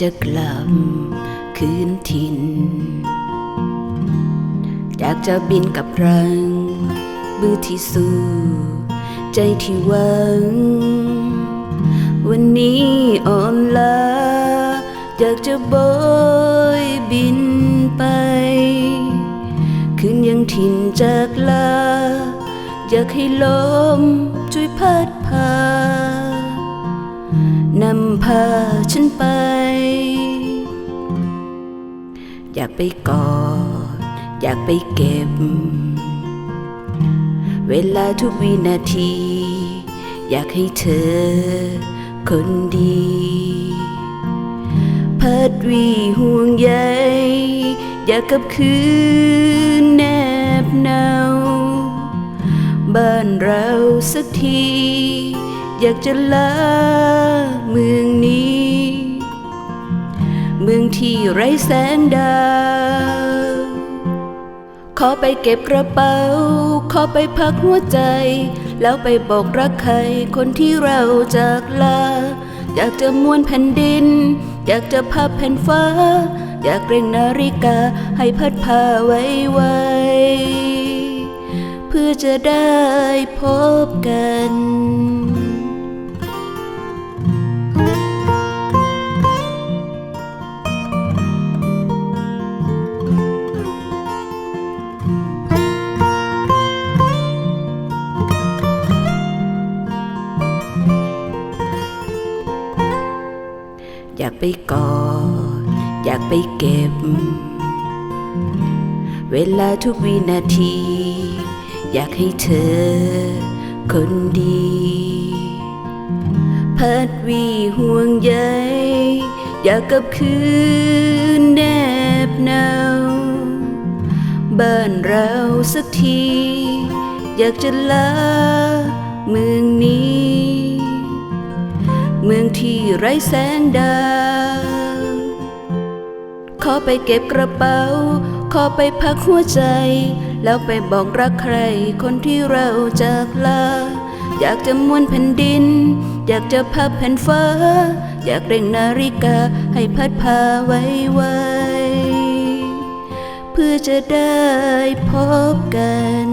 จะกลับคืนถิ่น อยากจะบินกับรังมือที่สู้ใจที่หวัง วันนี้อ่อนล้าอยากจะโบยบินไป คืนยังถิ่นจากลา อยากให้ลมช่วยพัดพา นำพาฉันไป อยากไปกอด อยากไปเก็บ เวลาทุกวินาที อยากให้เธอคนดี พัดวีห่วงใยอยากกับคืนแนบเนา บ้านเราสักที อยากจะลาเมืองนี้ เมืองที่ไร้แสงดาว ขอไปเก็บกระเป๋า ขอไปพักหัวใจ แล้วไปบอกรักใครคนที่เราจากลา อยากจะม้วนแผ่นดิน อยากจะพับแผ่นฟ้า อยากเร่งนาฬิกาให้พัดพาไว้ไวเพื่อจะได้พบกันากไปกอดอยากไปเก็บ เวลาทุกวินาที อยากให้เธอ คนดี พัดวีห่วงใยอยากกับคืนแนบเนาบ้านเราสักที อยากจะลาเมืองนี้ เมืองที่ไร้แสงดาว ขอไปเก็บกระเป๋า ขอไปพักหัวใจ แล้วไปบอกรักใคร คนที่เราจากลา อยากจะม้วนแผ่นดิน อยากจะพับแผ่นฟ้า อยากเร่งนาฬิกาให้พัดพาไว้ไวเพื่อจะได้พบกัน